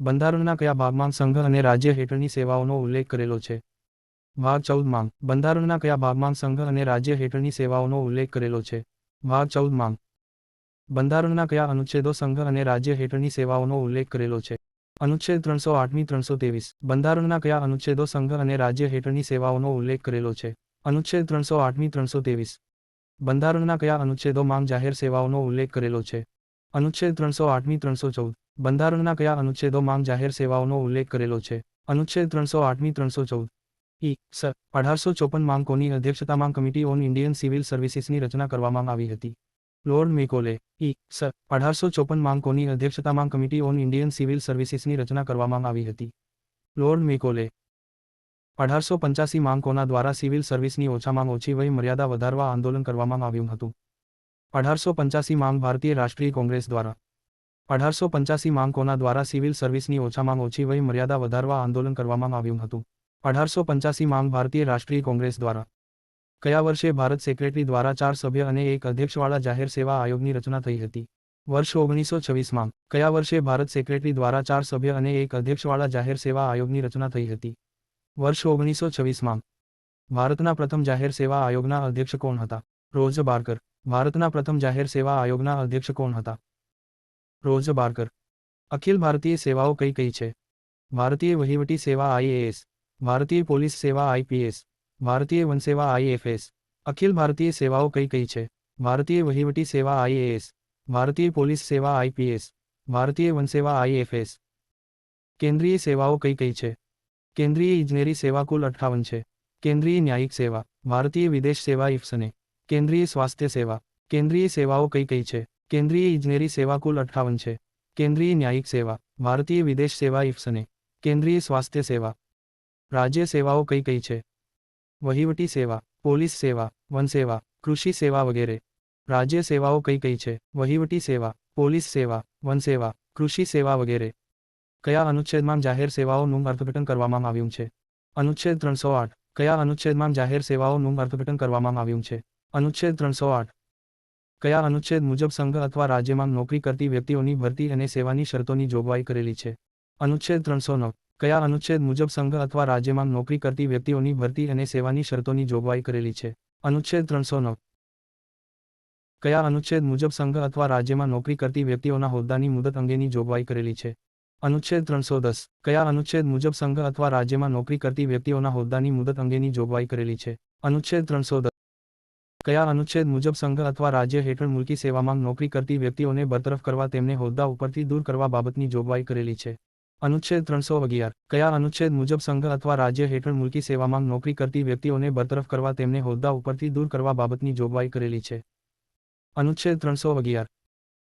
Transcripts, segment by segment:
બંધારણના કયા ભાગમાં સંઘ અને રાજ્ય હેઠળની સેવાઓનો ઉલ્લેખ કરેલો છે? ભાગ ચૌદ માંગ બંધારણના કયા ભાગમાં સંઘ અને રાજ્ય હેઠળની સેવાઓનો ઉલ્લેખ કરેલો છે? ભાગ ચૌદ માંગ બંધારણના કયા અનુચ્છેદો સંઘ અને રાજ્ય હેઠળની સેવાઓનો ઉલ્લેખ કરેલો છે? અનુચ્છેદ ત્રણસો આઠમી, ત્રણસો ત્રેવીસ, બંધારણના કયા અનુચ્છેદો સંઘ અને રાજ્ય હેઠળની સેવાઓનો ઉલ્લેખ કરેલો છે? અનુચ્છેદ ત્રણસો આઠમી, ત્રણસો ત્રેવીસ, બંધારણના કયા અનુચ્છેદો માંગ જાહેર સેવાઓનો ઉલ્લેખ કરેલો છે? અનુચ્છેદ ત્રણસો આઠમી, ત્રણસો ચૌદ બંધારણના કયા અનુચ્છેદો માંગ જાહેર સેવાઓનો ઉલ્લેખ કરેલો છે? અનુચ્છેદ ત્રણસો આઠમી, ત્રણસો ચૌદ. ઈ સ અઢારસો ચોપન માંગ કોની અધ્યક્ષતામાં કમિટી ઓન ઇન્ડિયન સિવિલ સર્વિસીસની રચના કરવામાં આવી હતી? Lord Macaulay. ઈ સ અઢારસો ચોપન માંગ કોની અધ્યક્ષતામાં કમિટી ઓન ઇન્ડિયન સિવિલ સર્વિસીસની રચના કરવામાં આવી હતી? Lord Macaulay. અઢારસો પંચ્યાસી માંગકોના દ્વારા સિવિલ સર્વિસની ઓછામાં ઓછી વય મર્યાદા વધારવા આંદોલન કરવામાં આવ્યું હતું? અઢારસો પંચ્યાસી માંગ ભારતીય રાષ્ટ્રીય કોંગ્રેસ દ્વારા. અઢારસો પંચ્યાસી માંગ કોના દ્વારા સિવિલ સર્વિસની ઓછામાં ઓછી વય મર્યાદા વધારવા આંદોલન કરવામાં આવ્યું હતું. અઢારસો પંચ્યાસી માંગ ભારતીય રાષ્ટ્રીય કોંગ્રેસ દ્વારા. કયા વર્ષે ભારત સેક્રેટરી દ્વારા ચાર સભ્ય અને એક અધ્યક્ષવાળા જાહેર સેવા આયોગની રચના થઈ હતી. વર્ષ ઓગણીસો છવ્વીસમાં કયા વર્ષે ભારત સેક્રેટરી દ્વારા ચાર સભ્ય અને એક અધ્યક્ષવાળા જાહેર સેવા આયોગની રચના થઈ હતી. વર્ષ ઓગણીસો છવ્વીસમાં ભારતના પ્રથમ જાહેર સેવા આયોગના અધ્યક્ષ કોણ હતા? રોઝ બાર્કર, ભારતના પ્રથમ જાહેર સેવા આયોગના અધ્યક્ષ કોણ હતા? રોઝ બાર્કર અખિલ ભારતીય સેવાઓ કઈ કઈ છે? ભારતીય વહીવટી સેવા આઈએએસ ભારતીય પોલીસ સેવા આઈપીએસ ભારતીય વનસેવા આઈએફએસ અખિલ ભારતીય સેવાઓ કઈ કઈ છે? ભારતીય વહીવટી સેવા આઈએએસ ભારતીય પોલીસ સેવા આઈપીએસ ભારતીય વનસેવા આઈએફએસ કેન્દ્રીય સેવાઓ કઈ કઈ છે? કેન્દ્રીય ઇજનેરી સેવા કુલ અઠ્ઠાવન છે. કેન્દ્રીય ન્યાયિક સેવા. ભારતીય વિદેશ સેવા ઇફ્સને કેન્દ્રીય સ્વાસ્થ્ય સેવા. કેન્દ્રીય સેવાઓ કઈ કઈ છે? કેન્દ્રીય ઇજનેરી સેવા કુલ અઠ્ઠાવન છે. કેન્દ્રીય ન્યાયિક સેવા, ભારતીય વિદેશ સેવા ઇફ્સને કેન્દ્રીય સ્વાસ્થ્ય સેવા. રાજ્ય સેવાઓ કઈ કઈ છે? વહીવટી સેવા, પોલીસ સેવા, વન સેવા, કૃષિ સેવા વગેરે. રાજ્ય સેવાઓ કઈ કઈ છે? વહીવટી સેવા, પોલીસ સેવા, વન સેવા, કૃષિ સેવા વગેરે. કયા અનુચ્છેદમાં જાહેર સેવાઓનું અર્થઘટન કરવામાં આવ્યું છે? અનુચ્છેદ ત્રણસો આઠ. કયા અનુચ્છેદમાં જાહેર સેવાઓનું અર્થઘટન કરવામાં આવ્યું છે? અનુચ્છેદ ત્રણસો આઠ. કયા અનુચ્છેદ મુજબ સંઘ અથવા રાજ્યમાં નોકરી કરતી વ્યક્તિઓની ભરતી અને સેવાની શરતોની જોગવાઈ કરેલી છે? અનુચ્છેદ ત્રણસો નવ કયા અનુચ્છેદ મુજબ સંઘ અથવા રાજ્યમાં નોકરી કરતી વ્યક્તિઓની ભરતી અને સેવાની શરતોની જોગવાઈ કરેલી છે? અનુચ્છેદ ત્રણસો નવ કયા અનુચ્છેદ મુજબ સંઘ અથવા રાજ્યમાં નોકરી કરતી વ્યક્તિઓના હોદ્દાની મુદત અંગેની જોગવાઈ કરેલી છે? અનુચ્છેદ ત્રણસો દસ. કયા અનુચ્છેદ મુજબ સંઘ અથવા રાજ્યમાં નોકરી કરતી વ્યક્તિઓના હોદ્દાની મુદત અંગેની જોગવાઈ કરેલી છે? અનુચ્છેદ ત્રણસો દસ. કયા અનુચ્છેદ મુજબ સંઘ અથવા રાજ્ય હેઠળ મુલકી સેવામાં નોકરી કરતી વ્યક્તિઓને બરતરફ કરવા તેમને હોદ્દા ઉપરથી દૂર કરવા બાબતની જોગવાઈ કરેલી છે. અનુચ્છેદ ત્રણસો અગિયાર. કયા અનુચ્છેદ મુજબ સંઘ અથવા રાજ્ય હેઠળ મુલકી સેવામાં નોકરી કરતી વ્યક્તિઓને બરતરફ કરવા તેમને હોદ્દા ઉપરથી દૂર કરવા બાબતની જોગવાઈ કરેલી છે. અનુચ્છેદ ત્રણસો અગિયાર.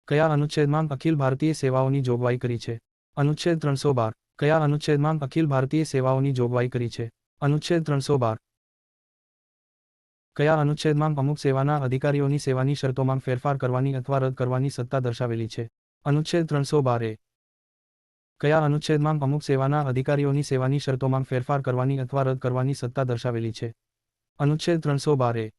કયા અનુચ્છેદમાં અખિલ ભારતીય સેવાઓની જોગવાઈ કરી છે? અનુચ્છેદ ત્રણસો બાર. કયા અનુચ્છેદમાં અખિલ ભારતીય સેવાઓની જોગવાઈ કરી છે? અનુચ્છેદ ત્રણસો બાર. કયા અનુચ્છેદમાં અમુક સેવાના અધિકારીઓની સેવાની શરતોમાં ફેરફાર કરવાની અથવા રદ કરવાની સત્તા દર્શાવેલી છે? અનુચ્છેદ ત્રણસો બારે કયા અનુચ્છેદમાં અમુક સેવાના અધિકારીઓની સેવાની શરતોમાં ફેરફાર કરવાની અથવા રદ કરવાની સત્તા દર્શાવેલી છે? અનુચ્છેદ ત્રણસો બારે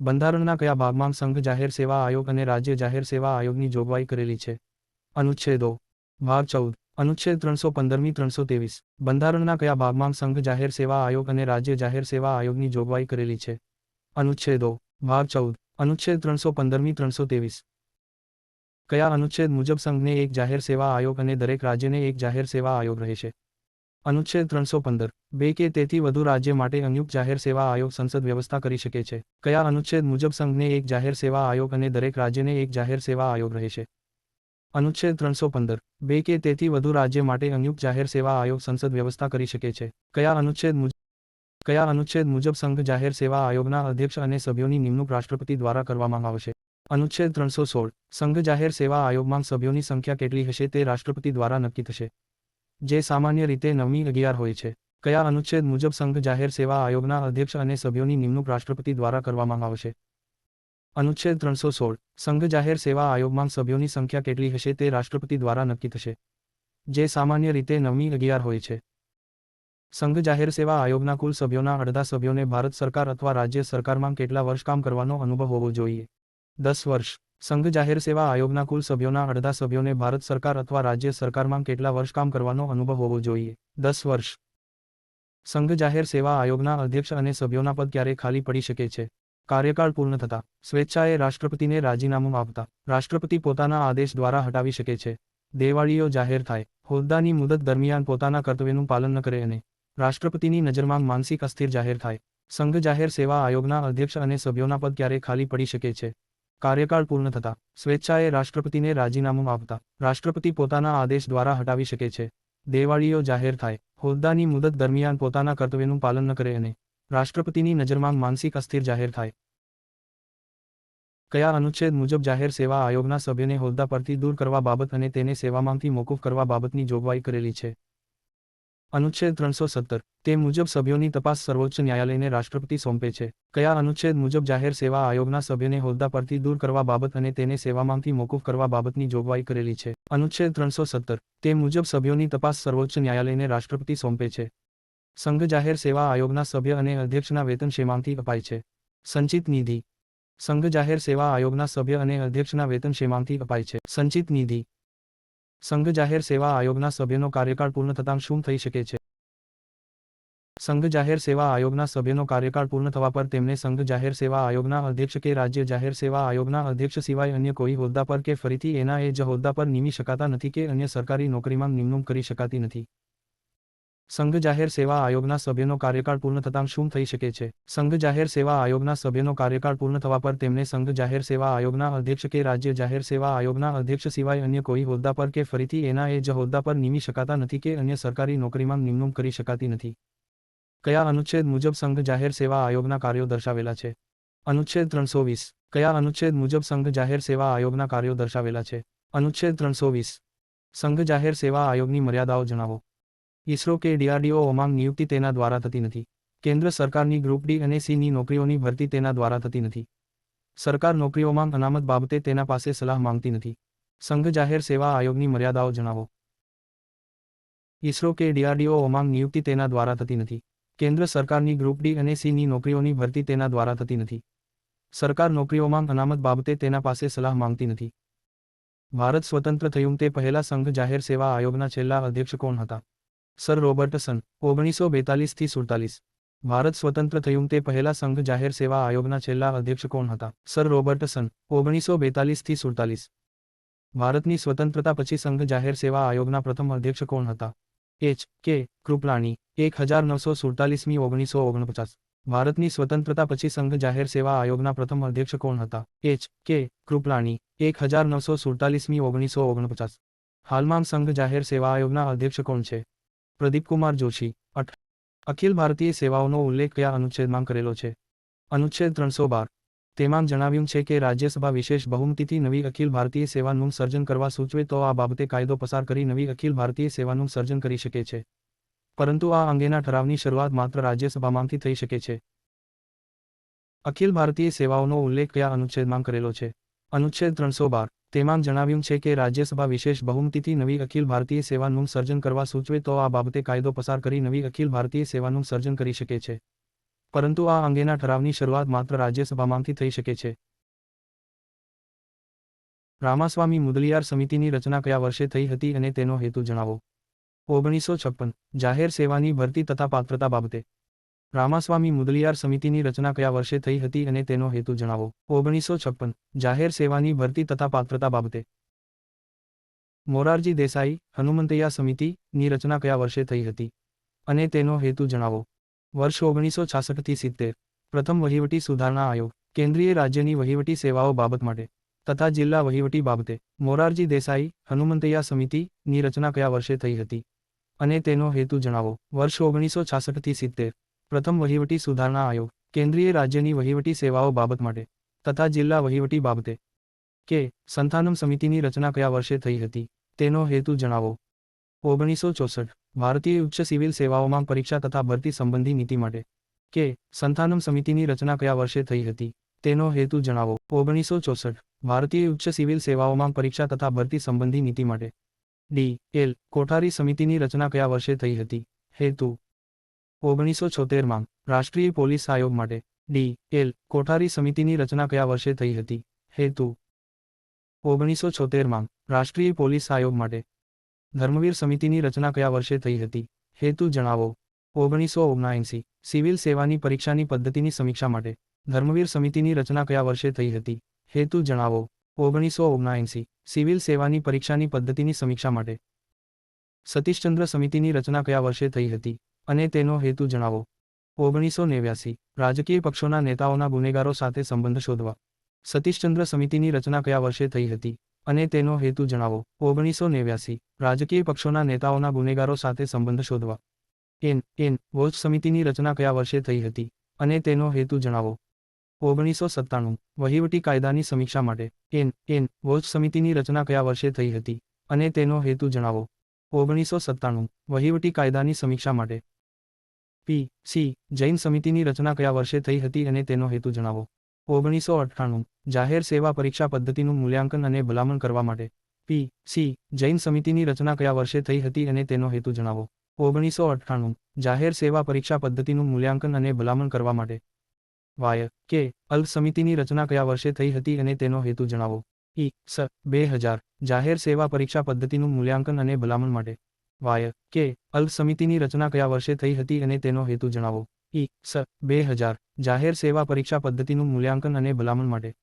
બંધારણના કયા ભાગમાં સંઘ જાહેર સેવા આયોગ અને રાજ્ય જાહેર સેવા આયોગની જોગવાઈ કરેલી છે? અનુચ્છેદો. ભાગ ચૌદ. અનુચ્છેદ ત્રણસો પંદરમી, ત્રણસો ત્રેવીસ. બંધારણના કયા ભાગમાં સંઘ જાહેર સેવા આયોગ અને રાજ્ય જાહેર સેવા આયોગની જોગવાઈ કરેલી છે? અનુચ્છેદો, ભાગ ચૌદ, અનુચ્છેદ ત્રણસો પંદરમી, ત્રણસો ત્રેવીસ. કયા અનુચ્છેદ મુજબ સંઘને એક જાહેર સેવા આયોગ અને દરેક રાજ્યને એક જાહેર સેવા આયોગ રહે છે? અનુચ્છેદ ત્રણસો પંદર. બે કે તેથી વધુ રાજ્ય માટે સંયુક્ત જાહેર સેવા આયોગ સંસદ વ્યવસ્થા કરી શકે છે. કયા અનુચ્છેદ મુજબ સંઘને એક જાહેર સેવા આયોગ અને દરેક રાજ્યને એક જાહેર સેવા આયોગ રહે છે? અનુચ્છેદ ત્રણસો પંદર. બે કે તેથી વધુ રાજ્ય માટે સંયુક્ત જાહેર સેવા આયોગ સંસદ વ્યવસ્થા કરી શકે છે. કયા અનુચ્છેદ મુજબ કયા અનુચ્છેદ મુજબ સંઘ જાહેર સેવા આયોગના અધ્યક્ષ અને સભ્યોની નિમણૂક રાષ્ટ્રપતિ દ્વારા કરવામાં આવશે? અનુચ્છેદ ત્રણસો સોળ. સંઘ જાહેર સેવા આયોગમાં સભ્યોની સંખ્યા કેટલી હશે તે રાષ્ટ્રપતિ દ્વારા નક્કી થશે. જે સામાન્ય રીતે નવમી અગિયાર હોય છે. કયા અનુચ્છેદ મુજબ સંઘ જાહેર સેવા આયોગના અધ્યક્ષ અને સભ્યોની નિમણૂક રાષ્ટ્રપતિ દ્વારા કરવામાં આવશે? અનુચ્છેદ ત્રણસો સોળ. સંઘ જાહેર સેવા આયોગમાં સભ્યોની સંખ્યા કેટલી હશે તે રાષ્ટ્રપતિ દ્વારા નક્કી થશે. જે સામાન્ય રીતે નવમી અગિયાર હોય છે. સંઘ જાહેર સેવા આયોગના કુલ સભ્યોના અડધા સભ્યોને ભારત સરકાર અથવા રાજ્ય સરકારમાં કેટલા વર્ષ કામ કરવાનો અનુભવ હોવો જોઈએ. દસ વર્ષ. સંઘ જાહેર સેવા આયોગના કુલ સભ્યોના અડધા સભ્યોને ભારત સરકાર અથવા રાજ્ય સરકારમાં કેટલા વર્ષ કામ કરવાનો અનુભવ હોવો જોઈએ. દસ વર્ષ. સંઘ જાહેર સેવા આયોગના અધ્યક્ષ અને સભ્યોના પદ ક્યારે ખાલી પડી શકે છે? કાર્યકાળ પૂર્ણ થતા સ્વેચ્છાએ રાષ્ટ્રપતિને રાજીનામું આપતા રાષ્ટ્રપતિ પોતાના આદેશ દ્વારા હટાવી શકે છે. દેવાળીઓ જાહેર થાય. હોદ્દાની મુદત દરમિયાન પોતાના કર્તવ્યનું પાલન ન કરે અને રાષ્ટ્રપતિની નજરમાં માનસિક અસ્થિર જાહેર થાય. સંઘ જાહેર સેવા આયોગના અધ્યક્ષ અને સભ્યોના પદ ક્યારે ખાલી પડી શકે છે? કાર્યકાળ પૂર્ણ થતા સ્વેચ્છાએ રાષ્ટ્રપતિને રાજીનામું આપતા રાષ્ટ્રપતિ પોતાના આદેશ દ્વારા હટાવી શકે છે. દેવાળીઓ જાહેર થાય. હોદ્દાની મુદત દરમિયાન પોતાના કર્તવ્યનું પાલન ન કરે અને રાષ્ટ્રપતિની નજરમાં માનસિક અસ્થિર જાહેર થાય. કયા અનુચ્છેદ મુજબ જાહેર સેવા આયોગના સભ્યને હોદ્દા પરથી દૂર કરવા બાબત અને તેને સેવામાંથી મોકૂફ કરવા બાબતની જોગવાઈ કરેલી છે? અનુચ્છેદ ત્રણસો સત્તર. તે મુજબ સભ્યોની તપાસ સર્વોચ્ચ ન્યાયાલયને રાષ્ટ્રપતિ સોંપે છે. કયા અનુચ્છેદ મુજબ જાહેર સેવા આયોગના સભ્યને હોદ્દા પરથી દૂર કરવા બાબત અને તેને સેવામાંથી મોકૂફ કરવા બાબતની જોગવાઈ કરેલી છે? અનુચ્છેદ ત્રણસો સત્તર. તે મુજબ સભ્યોની તપાસ સર્વોચ્ચ ન્યાયાલયને રાષ્ટ્રપતિ સોંપે છે. સંઘ જાહેર સેવા આયોગના સભ્ય અને અધ્યક્ષના વેતન શેમાંથી અપાય છે? સંચિત નિધિ. સંઘ જાહેર સેવા આયોગના સભ્ય અને અધ્યક્ષના વેતન શેમાંથી અપાય છે? સંચિત નિધિ. સંઘ જાહેર સેવા આયોગના સભ્યનો કાર્યકાળ પૂર્ણ થતાં શું થઈ શકે છે? સંઘ જાહેર સેવા આયોગના સભ્યનો કાર્યકાળ પૂર્ણ થવા પર તેમને સંઘ જાહેર સેવા આયોગના અધ્યક્ષ કે રાજ્ય જાહેર સેવા આયોગના અધ્યક્ષ સિવાય અન્ય કોઈ હોદ્દા પર કે ફરીથી એના એ જ હોદ્દા પર નિમી શકાતા નથી કે અન્ય સરકારી નોકરીમાં નિમણૂક કરી શકાતી નથી. સંઘ જાહેર સેવા આયોગના સભ્યનો કાર્યકાળ પૂર્ણ થતાં શું થઈ શકે છે? સંઘ જાહેર સેવા આયોગના સભ્યનો કાર્યકાળ પૂર્ણ થવા પર તેમને સંઘ જાહેર સેવા આયોગના અધ્યક્ષ કે રાજ્ય જાહેર સેવા આયોગના અધ્યક્ષ સિવાય અન્ય કોઈ હોદ્દા પર કે ફરીથી એના એ જ હોદ્દા પર નિમી શકાતા નથી કે અન્ય સરકારી નોકરીમાં નિમણૂક કરી શકાતી નથી? કયા અનુચ્છેદ મુજબ સંઘ જાહેર સેવા આયોગના કાર્યો દર્શાવેલા છે? અનુચ્છેદ ત્રણસો વીસ. કયા અનુચ્છેદ મુજબ સંઘ જાહેર સેવા આયોગના કાર્યો દર્શાવેલા છે? અનુચ્છેદ ત્રણસો વીસ. સંઘ જાહેર સેવા આયોગની મર્યાદાઓ જણાવો. ઇસરો કે ડીઆરડીઓ ઓમાંગ નિયુક્તિ તેના દ્વારા થતી નથી. કેન્દ્ર સરકારની ગ્રુપ ડી અને સીની નોકરીઓની ભરતી તેના દ્વારા થતી નથી. સરકાર નોકરીઓમાં અનામત બાબતે તેના પાસે સલાહ માંગતી નથી. સંઘ જાહેર સેવા આયોગની મર્યાદાઓ જણાવો. ઇસરો કે ડીઆરડીઓ ઓમાંગ નિયુક્તિ તેના દ્વારા થતી નથી. કેન્દ્ર સરકારની ગ્રુપ ડી અને સીની નોકરીઓની ભરતી તેના દ્વારા થતી નથી. સરકાર નોકરીઓમાં અનામત બાબતે તેના પાસે સલાહ માંગતી નથી. ભારત સ્વતંત્ર થયું તે પહેલા સંઘ જાહેર સેવા આયોગના છેલ્લા અધ્યક્ષ કોણ હતા? સર રોબર્ટસન, ઓગણીસો બેતાલીસથી સુડતાલીસ. ભારત સ્વતંત્ર થયું તે પહેલા સંઘ જાહેર સેવા આયોગના છેલ્લા અધ્યક્ષ કોણ હતા? સર રોબર્ટસન, ઓગણીસો બેતાલીસથી સુડતાલીસ. ભારતની સ્વતંત્રતા પછી સંઘ જાહેર સેવા આયોગના પ્રથમ અધ્યક્ષ કોણ હતા? એચ. કે. કૃપલાણી, એક હજાર નવસો સુડતાલીસમી ઓગણીસો ઓગણપચાસ. ભારતની સ્વતંત્રતા પછી સંઘ જાહેર સેવા આયોગના પ્રથમ અધ્યક્ષ કોણ હતા? એચ. કે. કૃપલાણી, એક હજાર નવસો સુડતાલીસમી ઓગણીસો ઓગણપચાસ. હાલમાં સંઘ જાહેર સેવા આયોગના અધ્યક્ષ કોણ છે? પ્રદીપકુમાર જોશી અઠ અખિલ ભારતીય સેવાઓનો ઉલ્લેખ કયા અનુચ્છેદમાં કરેલો છે? અનુચ્છેદ ત્રણસો બાર. તેમાં જણાવ્યું છે કે રાજ્યસભા વિશેષ બહુમતીથી નવી અખિલ ભારતીય સેવાનું સર્જન કરવા સૂચવે તો આ બાબતે કાયદો પસાર કરી નવી અખિલ ભારતીય સેવાનું સર્જન કરી શકે છે. પરંતુ આ અંગેના ઠરાવની શરૂઆત માત્ર રાજ્યસભામાંથી થઈ શકે છે. અખિલ ભારતીય સેવાઓનો ઉલ્લેખ કયા અનુચ્છેદમાં કરેલો છે? અનુચ્છેદ ત્રણસો બાર. તેમાં જણાવ્યું છે કે રાજ્યસભા વિશેષ બહુમતીથી નવી અખિલ ભારતીય સેવાનું સર્જન કરવા સૂચવે તો આ બાબતે કાયદો પસાર કરી નવી અખિલ ભારતીય સેવાનું સર્જન કરી શકે છે. પરંતુ આ અંગેના ઠરાવની શરૂઆત માત્ર રાજ્યસભામાંથી થઈ શકે છે. રામાસ્વામી મુદલિયાર સમિતિની રચના કયા વર્ષે થઈ હતી અને તેનો હેતુ જણાવો. ઓગણીસો છપ્પન. જાહેર સેવાની ભરતી તથા પાત્રતા બાબતે. રામાસ્વામી મુદલિયાર સમિતિની રચના કયા વર્ષે થઈ હતી અને તેનો હેતુ જણાવો? ઓગણીસો છપ્પન. જાહેર સેવાની ભરતી તથા પાત્રતા બાબતે. મોરારજી દેસાઈ, હનુમંતૈયા સમિતિની રચના કયા વર્ષે થઈ હતી? અને તેનો હેતુ જણાવો. વર્ષ ઓગણીસો છાસઠથી સિત્તેર. પ્રથમ વહીવટી સુધારણા આયોગ. કેન્દ્રીય રાજ્યની વહીવટી સેવાઓ બાબત માટે. તથા જિલ્લા વહીવટી બાબતે. મોરારજી દેસાઈ, હનુમંતૈયા સમિતિની રચના કયા વર્ષે થઈ હતી? અને તેનો હેતુ જણાવો. વર્ષ ઓગણીસો છાસઠથી સિત્તેર. પ્રથમ વહીવટી સુધારણા આયોગ, કેન્દ્રીય રાજ્યની વહીવટી સેવાઓ બાબત માટે, તથા જિલ્લા વહીવટી બાબતે. કે, સંથાનમ સમિતિની રચના કયા વર્ષે થઈ હતી, તેનો હેતુ જણાવો. ઓગણીસો ચોસઠ, ભારતીય ઉચ્ચ સિવિલ સેવાઓમાં પરીક્ષા તથા ભરતી સંબંધી નીતિ માટે. કે, સંથાનમ સમિતિની રચના કયા વર્ષે થઈ હતી, તેનો હેતુ જણાવો. ઓગણીસો ચોસઠ, ભારતીય ઉચ્ચ સિવિલ સેવાઓમાં પરીક્ષા તથા ભરતી સંબંધી નીતિ માટે. ડી, એલ, કોઠારી સમિતિની રચના કયા વર્ષે થઈ હતી, હેતુ ઓગણીસો છોતેરમાં રાષ્ટ્રીય પોલીસ આયોગ માટે ડી એલ કોઠારી સમિતિની રચના કયા વર્ષે થઈ હતી? હેતુ ઓગણીસો છોતેરમાં રાષ્ટ્રીય પોલીસ આયોગ માટે ધર્મવીર સમિતિની રચના કયા વર્ષે થઈ હતી? હેતુ જણાવો. ઓગણીસો ઓગણએંસી સિવિલ સેવાની પરીક્ષાની પદ્ધતિની સમીક્ષા માટે ધર્મવીર સમિતિની રચના કયા વર્ષે થઈ હતી? હેતુ જણાવો. ઓગણીસો ઓગણએંસી સિવિલ સેવાની પરીક્ષાની પદ્ધતિની સમીક્ષા માટે સતીશચંદ્ર સમિતિની રચના કયા વર્ષે થઈ હતી? અને તેનો હેતુ જણાવો. ઓગણીસો નેવ્યાસી, રાજકીય પક્ષોના નેતાઓના ગુનેગારો સાથે સંબંધ શોધવા. સતીશચંદ્ર સમિતિની રચના કયા વર્ષે થઈ હતી? અને તેનો હેતુ જણાવો. ઓગણીસો નેવ્યાસી, રાજકીય પક્ષોના નેતાઓના ગુનેગારો સાથે સંબંધ શોધવા. એન એન, વોચ સમિતિની રચના કયા વર્ષે થઈ હતી? અને તેનો હેતુ જણાવો. ઓગણીસો સત્તાણું, વહીવટી કાયદાની સમીક્ષા માટે. એન એન, વોચ સમિતિની રચના કયા વર્ષે થઈ હતી? અને તેનો હેતુ જણાવો. ઓગણીસો સત્તાણું, વહીવટી કાયદાની સમીક્ષા માટે. પી, સી, જૈન સમિતિની રચના કયા વર્ષે થઈ હતી અને તેનો હેતુ જણાવો. ઓગણીસો અઠ્ઠાણું, જાહેર સેવા પરીક્ષા પદ્ધતિનું મૂલ્યાંકન અને ભલામણ કરવા માટે. પી, સી, જૈન સમિતિની રચના કયા વર્ષે થઈ હતી અને તેનો હેતુ જણાવો. ઓગણીસો અઠ્ઠાણું, જાહેર સેવા પરીક્ષા પદ્ધતિનું મૂલ્યાંકન અને ભલામણ કરવા માટે. વાય, કે, અલ્પ સમિતિની રચના કયા વર્ષે થઈ હતી અને તેનો હેતુ જણાવો. ઈ, સ, બે હજાર, જાહેર સેવા પરીક્ષા પદ્ધતિનું મૂલ્યાંકન અને ભલામણ માટે. વાય કે અલ્પ સમિતિની રચના કયા વર્ષે થઈ હતી અને તેનો હેતુ જણાવો. ઈ, સ, બે હજાર. જાહેર સેવા પરીક્ષા પદ્ધતિનું મૂલ્યાંકન અને ભલામણ માટે.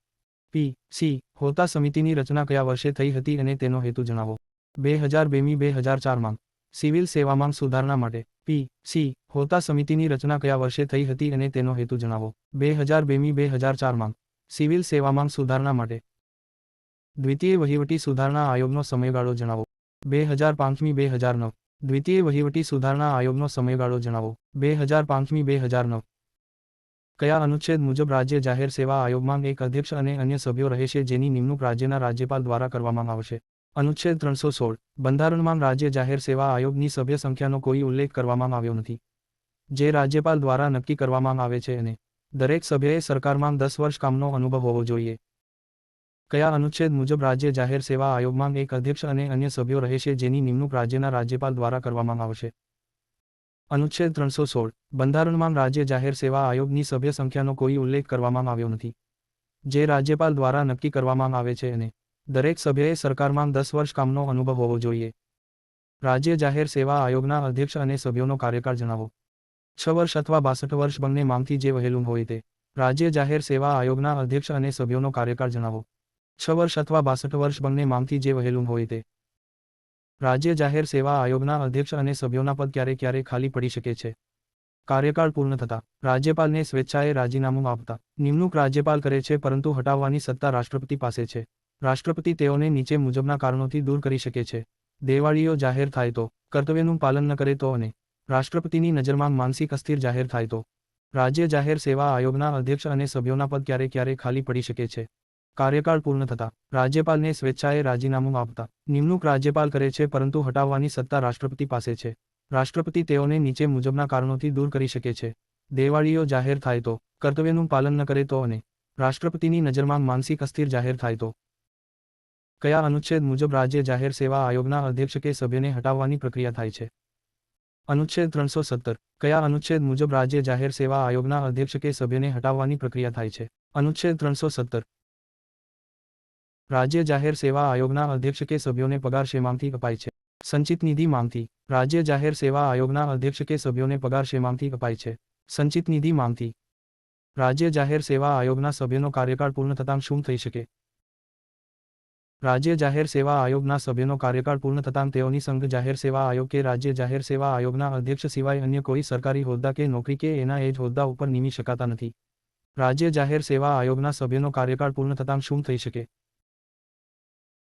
પી, સી, હોતા સમિતિની રચના કયા વર્ષે થઈ હતી અને તેનો હેતુ જણાવો. બે હજાર બેમી બે હજાર ચારમાં. સિવિલ સેવામાં સુધારણા માટે. પી, સી, હોતા સમિતિની રચના કયા વર્ષે થઈ હતી અને તેનો હેતુ જણાવો. બે હજાર બેમી બે હજાર ચારમાં. સિવિલ સેવામાં સુધારણા માટે. દ્વિતીય વહીવટી સુધારણા આયોગનો સમયગાળો જણાવો. બે હજાર પાંચમી બે હજાર નવ. દ્વિતીય વહીવટી સુધારણા આયોગનો સમયગાળો જણાવો. બે હજાર પાંચમી બે હજાર નવ. કયા અનુચ્છેદ મુજબ રાજ્ય જાહેર સેવા આયોગમાં એક અધ્યક્ષ અને અન્ય સભ્યો રહેશે જેની નિમણૂક રાજ્યના રાજ્યપાલ દ્વારા કરવામાં આવશે? અનુચ્છેદ ત્રણસો સોળ. બંધારણમાં રાજ્ય જાહેર સેવા આયોગની સભ્ય સંખ્યાનો કોઈ ઉલ્લેખ કરવામાં આવ્યો નથી. જે રાજ્યપાલ દ્વારા નક્કી કરવામાં આવે છે અને દરેક સભ્યએ સરકારમાં દસ વર્ષ કામનો અનુભવ હોવો જોઈએ. કયા અનુચ્છેદ મુજબ રાજ્ય જાહેર સેવા આયોગમાં એક અધ્યક્ષ અને અન્ય સભ્યો રહેશે જેની નિમણૂક રાજ્યના રાજ્યપાલ દ્વારા કરવામાં આવશે? અનુચ્છેદ ત્રણસો સોળ. બંધારણમાં રાજ્ય જાહેર સેવા આયોગની સભ્ય સંખ્યાનો કોઈ ઉલ્લેખ કરવામાં આવ્યો નથી. જે રાજ્યપાલ દ્વારા નક્કી કરવામાં આવે છે અને દરેક સભ્યએ સરકારમાં દસ વર્ષ કામનો અનુભવ હોવો જોઈએ. રાજ્ય જાહેર સેવા આયોગના અધ્યક્ષ અને સભ્યોનો કાર્યકાળ જણાવો. છ વર્ષ અથવા બાસઠ વર્ષ બંને માંગથી જે વહેલું હોય તે. રાજ્ય જાહેર સેવા આયોગના અધ્યક્ષ અને સભ્યોનો કાર્યકાળ જણાવો. છ વર્ષ અથવા બાસઠ વર્ષ બંને માંગથી જે વહેલું હોય તે. રાજ્ય જાહેર સેવા આયોગના અધ્યક્ષ અને સભ્યોના પદ ક્યારે ક્યારે ખાલી પડી શકે છે. કાર્યકાળ પૂર્ણ થતા રાજ્યપાલને સ્વેચ્છાએ રાજીનામું આપતા નિમણૂક રાજ્યપાલ કરે છે પરંતુ હટાવવાની સત્તા રાષ્ટ્રપતિ પાસે છે. રાષ્ટ્રપતિ તેઓને નીચે મુજબના કારણોથી દૂર કરી શકે છે. દેવાળીઓ જાહેર થાય તો કર્તવ્યનું પાલન ન કરે તો અને રાષ્ટ્રપતિની નજરમાં માનસિક અસ્થિર જાહેર થાય તો. રાજ્ય જાહેર સેવા આયોગના અધ્યક્ષ અને સભ્યોના પદ ક્યારે ક્યારે ખાલી પડી શકે છે. કાર્યકાળ પૂર્ણ થતા રાજ્યપાલને સ્વેચ્છાએ રાજીનામું આપતા નિમણૂક રાજ્યપાલ કરે છે પરંતુ હટાવવાની સત્તા રાષ્ટ્રપતિ પાસે છે. રાષ્ટ્રપતિ તેઓને નીચે મુજબના કારણોથી દૂર કરી શકે છે. દેવાળીઓ જાહેર થાય તો કર્તવ્યનું પાલન ન કરે તો અને રાષ્ટ્રપતિની નજરમાં માનસિક અસ્થિર જાહેર થાય તો. કયા અનુચ્છેદ મુજબ રાજ્ય જાહેર સેવા આયોગના અધ્યક્ષ કે સભ્યને હટાવવાની પ્રક્રિયા થાય છે? અનુચ્છેદ ત્રણસો સત્તર. કયા અનુચ્છેદ મુજબ રાજ્ય જાહેર સેવા આયોગના અધ્યક્ષ કે સભ્યને હટાવવાની પ્રક્રિયા થાય છે? અનુચ્છેદ ત્રણસો સત્તર. રાજ્ય જાહેર સેવા આયોગના અધ્યક્ષ કે સભ્યોને પગાર શેમાંથી અપાય છે. સંચિત નિધિ માંગતી રાજ્ય જાહેર સેવા આયોગના અધ્યક્ષ કે સભ્યોને પગાર શેમાંથી અપાય છે. સંચિત નિધિ માંગતી રાજ્ય જાહેર સેવા આયોગના સભ્યનો કાર્યકાળ પૂર્ણ થતાં શું થઈ શકે? રાજ્ય જાહેર સેવા આયોગના સભ્યનો કાર્યકાળ પૂર્ણ થતાં તેઓની સંઘ જાહેર સેવા આયોગ કે રાજ્ય જાહેર સેવા આયોગના અધ્યક્ષ સિવાય અન્ય કોઈ સરકારી હોદ્દા કે નોકરી કે એના એ જ હોદ્દા ઉપર નિમી શકાતા નથી. રાજ્ય જાહેર સેવા આયોગના સભ્યનો કાર્યકાળ પૂર્ણ થતાં શું થઈ શકે?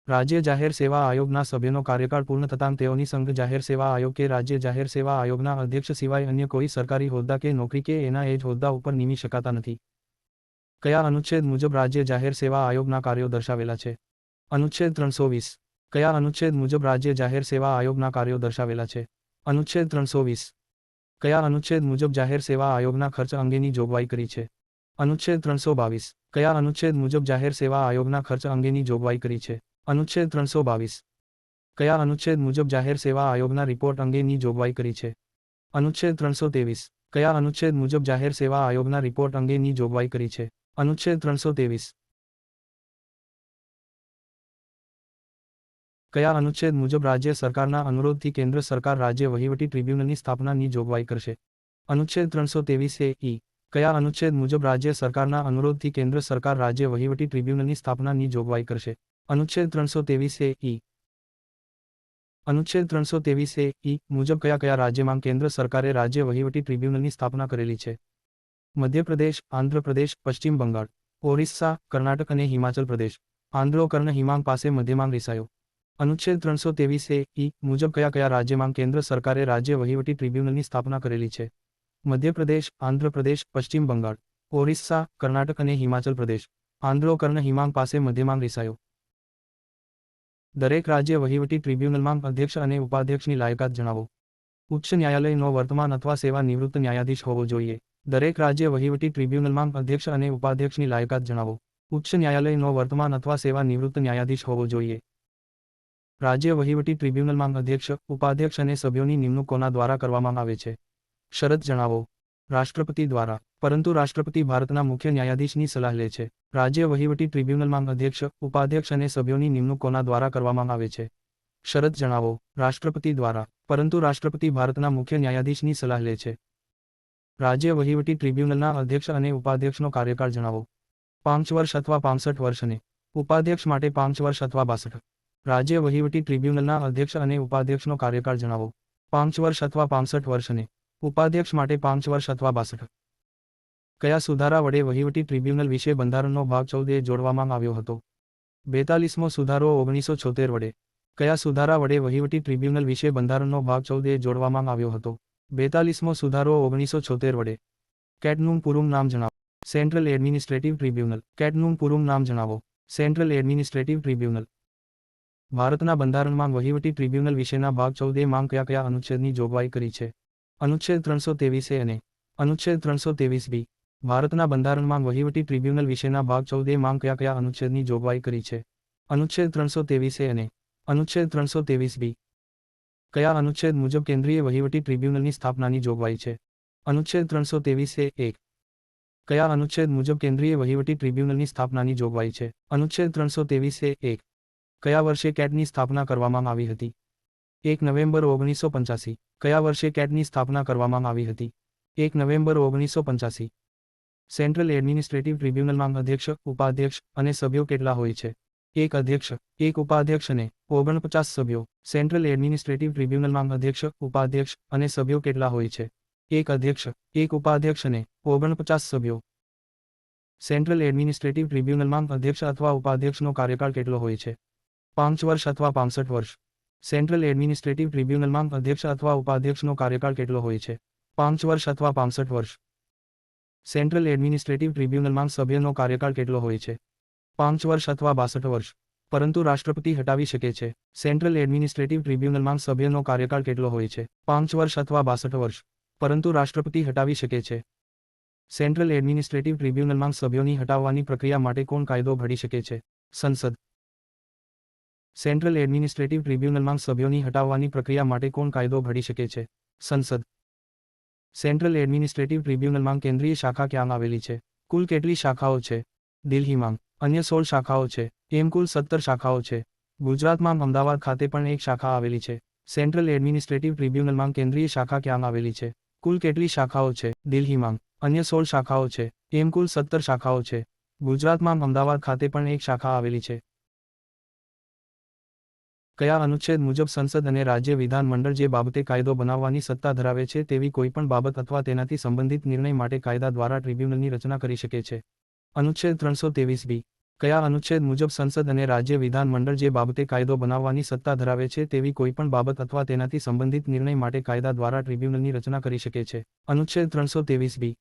રાજ્ય જાહેર સેવા આયોગના સભ્યનો કાર્યકાળ પૂર્ણ થતાં તેઓની સંઘ જાહેર સેવા આયોગ કે રાજ્ય જાહેર સેવા આયોગના અધ્યક્ષ સિવાય અન્ય કોઈ સરકારી હોદ્દા કે નોકરી કે એના એ જ હોદ્દા ઉપર નિમી શકાતા નથી. કયા અનુચ્છેદ મુજબ રાજ્ય જાહેર સેવા આયોગના કાર્યો દર્શાવેલા છે? અનુચ્છેદ ત્રણસો વીસ. કયા અનુચ્છેદ મુજબ રાજ્ય જાહેર સેવા આયોગના કાર્યો દર્શાવેલા છે? અનુચ્છેદ ત્રણસો વીસ. કયા અનુચ્છેદ મુજબ જાહેર સેવા આયોગના ખર્ચ અંગેની જોગવાઈ કરી છે? અનુચ્છેદ ત્રણસો બાવીસ. કયા અનુચ્છેદ મુજબ જાહેર સેવા આયોગના ખર્ચ અંગેની જોગવાઈ કરી છે? અનુચ્છેદ ત્રણસો બાવીસ. કયા અનુચ્છેદ મુજબ જાહેર સેવા આયોગના રિપોર્ટ અંગેની જોગવાઈ કરી છે? અનુચ્છેદ ત્રણસો ત્રેવીસ. કયા અનુચ્છેદ મુજબ જાહેર સેવા આયોગના રિપોર્ટ અંગેની જોગવાઈ કરી છે? અનુચ્છેદ ત્રણસો ત્રેવીસ. કયા અનુચ્છેદ મુજબ રાજ્ય સરકારના અનુરોધથી કેન્દ્ર સરકાર રાજ્ય વહીવટી ટ્રિબ્યુનલની સ્થાપનાની જોગવાઈ કરશે? અનુચ્છેદ ત્રણસો ત્રેવીસ એ ઈ. કયા અનુચ્છેદ મુજબ રાજ્ય સરકારના અનુરોધથી કેન્દ્ર સરકાર રાજ્ય વહીવટી ટ્રિબ્યુનલની સ્થાપનાની જોગવાઈ કરશે? અનુચ્છેદ ત્રણસો ત્રેવીસ એ ઈ. અનુચ્છેદ ત્રણસો ત્રેવીસ એ ઈ મુજબ કયા કયા રાજ્યમાં કેન્દ્ર સરકારે રાજ્ય વહીવટી ટ્રિબ્યુનલની સ્થાપના કરેલી છે? મધ્યપ્રદેશ, આંધ્રપ્રદેશ, પશ્ચિમ બંગાળ, ઓરિસ્સા, કર્ણાટક અને હિમાચલ પ્રદેશ. આંધ્રો કર્ણ હિમાંગ પાસે મધ્યમાંગ રિસાયો. અનુચ્છેદ ત્રણસો ત્રેવીસ એ ઈ મુજબ કયા કયા રાજ્યમાં કેન્દ્ર સરકારે રાજ્ય વહીવટી ટ્રિબ્યુનલની સ્થાપના કરેલી છે? મધ્યપ્રદેશ, આંધ્રપ્રદેશ, પશ્ચિમ બંગાળ, ઓરિસ્સા, કર્ણાટક અને હિમાચલ પ્રદેશ. આંધ્રો કર્ણ હિમાંગ પાસે મધ્યમાંગ રિસાયો. દરેક રાજ્ય વહીવટી ટ્રિબ્યુનલમાં અધ્યક્ષ અને ઉપાધ્યક્ષની લાયકાત જણાવો. ઉચ્ચ ન્યાયાલયનો વર્તમાન અથવા સેવા નિવૃત્ત ન્યાયાધીશ હોવો જોઈએ. દરેક રાજ્ય વહીવટી ટ્રિબ્યુનલમાં અધ્યક્ષ અને ઉપાધ્યક્ષની લાયકાત જણાવો. ઉચ્ચ ન્યાયાલયનો વર્તમાન અથવા સેવા નિવૃત્ત ન્યાયાધીશ હોવો જોઈએ. રાજ્ય વહીવટી ટ્રિબ્યુનલમાં અધ્યક્ષ, ઉપાધ્યક્ષ અને સભ્યોની નિમણૂક કોના દ્વારા કરવામાં આવે છે. શરત જણાવો. રાષ્ટ્રપતિ દ્વારા, પરંતુ રાષ્ટ્રપતિ ભારતના મુખ્ય ન્યાયાધીશની સલાહ લે છે. રાજ્ય વહીવટી ટ્રિબ્યુનલમાં અધ્યક્ષ, ઉપાધ્યક્ષ અને સભ્યોની નિમણૂક કોના દ્વારા કરવામાં આવે છે. શરત જણાવો, રાષ્ટ્રપતિ દ્વારા, પરંતુ રાષ્ટ્રપતિ ભારતના મુખ્ય ન્યાયાધીશની સલાહ લે છે. રાજ્ય વહીવટી ટ્રિબ્યુનલના અધ્યક્ષ અને ઉપાધ્યક્ષનો કાર્યકાળ જણાવો. પાંચ વર્ષ અથવા પાંસઠ વર્ષને, ઉપાધ્યક્ષ માટે પાંચ વર્ષ અથવા બાસઠ. રાજ્ય વહીવટી ટ્રિબ્યુનલના અધ્યક્ષ અને ઉપાધ્યક્ષનો કાર્યકાળ જણાવો. પાંચ વર્ષ અથવા પાંસઠ વર્ષને ઉપાધ્યક્ષ માટે પાંચ વર્ષ અથવા બાસઠ. કયા સુધારા વડે વહીવટી ટ્રિબ્યુનલ વિશે બંધારણનો ભાગ ચૌદે જોડવામાં આવ્યો હતો? બેતાલીસમો સુધારો ઓગણીસો છોતેર વડે. કયા સુધારા વડે વહીવટી ટ્રિબ્યુનલ વિશે બંધારણનો ભાગ ચૌદે જોડવામાં આવ્યો હતો? બેતાલીસમો સુધારો ઓગણીસો છોતેર વડે. કેટનું પૂરું નામ જણાવો. Central administrative tribunal. કેટનું પૂરું નામ જણાવો. Central administrative tribunal. ભારતના બંધારણમાં વહીવટી ટ્રિબ્યુનલ વિશેના ભાગ ચૌદે માંગ કયા કયા અનુચ્છેદની જોગવાઈ કરી છે? અનુચ્છેદ ત્રણસો ત્રેવીસ એ અને અનુચ્છેદ ત્રણસો ત્રેવીસ બી, ભારતના બંધારણમાં વહીવટી ટ્રિબ્યુનલ વિશેના ભાગ ચૌદે માં કયા કયા અનુચ્છેદની જોગવાઈ કરી છે? અનુચ્છેદ ત્રણસો ત્રેવીસ એ અને અનુચ્છેદ ત્રણસો ત્રેવીસ બી, કયા અનુચ્છેદ મુજબ કેન્દ્રીય વહીવટી ટ્રિબ્યુનલની સ્થાપનાની જોગવાઈ છે? અનુચ્છેદ ત્રણસો ત્રેવીસ એ એક, કયા અનુચ્છેદ મુજબ કેન્દ્રીય વહીવટી ટ્રિબ્યુનલની સ્થાપનાની જોગવાઈ છે? અનુચ્છેદ ત્રણસો ત્રેવીસ એ એક, કયા વર્ષે કેટની સ્થાપના કરવામાં આવી હતી? એક નવેમ્બર ઓગણીસો પંચ્યાસી. કયા વર્ષે કેટની સ્થાપના કરવામાં આવી હતી? એક નવેમ્બર ઓગણીસો પંચ્યાસી. સેન્ટ્રલ એડમિનિસ્ટ્રેટિવ ટ્રિબ્યુનલમાં અધ્યક્ષ, ઉપાધ્યક્ષ અને સભ્યો કેટલા હોય છે? એક અધ્યક્ષ, એક ઉપાધ્યક્ષ અને ઓગણપચાસ સભ્યો. સેન્ટ્રલ એડમિનિસ્ટ્રેટિવ ટ્રિબ્યુનલમાં અધ્યક્ષ, ઉપાધ્યક્ષ અને સભ્યો કેટલા હોય છે? એક અધ્યક્ષ, એક ઉપાધ્યક્ષ અને ઓગણપચાસ સભ્યો. સેન્ટ્રલ એડમિનિસ્ટ્રેટિવ ટ્રિબ્યુનલમાં અધ્યક્ષ અથવા ઉપાધ્યક્ષનો કાર્યકાળ કેટલો હોય છે? પાંચ વર્ષ અથવા પાંસઠ વર્ષ. સેન્ટ્રલ એડમિનિસ્ટ્રેટિવ ટ્રિબ્યુનલમાં અધ્યક્ષ અથવા ઉપાધ્યક્ષનો કાર્યકાળ કેટલો હોય છે? પાંચ વર્ષ અથવા પાંસઠ વર્ષ. સેન્ટ્રલ એડમિનિસ્ટ્રેટિવ ટ્રિબ્યુનલમાં સભ્યનો કાર્યકાળ કેટલો હોય છે? પાંચ વર્ષ અથવા બાસઠ વર્ષ. પરંતુ રાષ્ટ્રપતિ હટાવી શકે છે. સેન્ટ્રલ એડમિનિસ્ટ્રેટિવ ટ્રિબ્યુનલમાં સભ્યનો કાર્યકાળ કેટલો હોય છે? પાંચ વર્ષ અથવા બાસઠ વર્ષ. પરંતુ રાષ્ટ્રપતિ હટાવી શકે છે. સેન્ટ્રલ એડમિનિસ્ટ્રેટિવ ટ્રિબ્યુનલમાં સભ્યોની હટાવવાની પ્રક્રિયા માટે કોણ કાયદો ઘડી શકે છે? સંસદ. સેન્ટ્રલ એડમિનિસ્ટ્રેટિવ ટ્રિબ્યુનલમાં સભ્યોની હટાવવાની પ્રક્રિયા માટે કોણ કાયદો ઘડી શકે છે? સંસદ. સેન્ટ્રલ એડમિનિસ્ટ્રેટિવ ટ્રિબ્યુનલમાં કેન્દ્રીય શાખા ક્યાં આવેલી છે? કુલ કેટલી શાખાઓ છે? દિલ્હીમાં. અન્ય સોળ શાખાઓ છે. એમ કુલ સત્તર શાખાઓ છે. ગુજરાતમાં અમદાવાદ ખાતે પણ એક શાખા આવેલી છે. સેન્ટ્રલ એડમિનિસ્ટ્રેટિવ ટ્રિબ્યુનલમાં કેન્દ્રીય શાખા ક્યાં આવેલી છે? કુલ કેટલી શાખાઓ છે? દિલ્હીમાં. અન્ય સોળ શાખાઓ છે. એમ કુલ સત્તર શાખાઓ છે. ગુજરાતમાં અમદાવાદ ખાતે પણ એક શાખા આવેલી છે. કયા અનુચ્છેદ મુજબ સંસદ અને રાજ્ય વિધાન મંડળ જે બાબતે કાયદો બનાવવાની સત્તા ધરાવે છે તેવી કોઈપણ બાબત અથવા તેનાથી સંબંધિત નિર્ણય માટે કાયદા દ્વારા ટ્રિબ્યુનલની રચના કરી શકે છે. અનુચ્છેદ ત્રણસો ત્રેવીસ બી. કયા અનુચ્છેદ મુજબ સંસદ અને રાજ્ય વિધાન મંડળ જે બાબતે કાયદો બનાવવાની સત્તા ધરાવે છે તેવી કોઈપણ બાબત અથવા તેનાથી સંબંધિત નિર્ણય માટે કાયદા દ્વારા ટ્રિબ્યુનલની રચના કરી શકે છે. અનુચ્છેદ ત્રણસો ત્રેવીસ બી.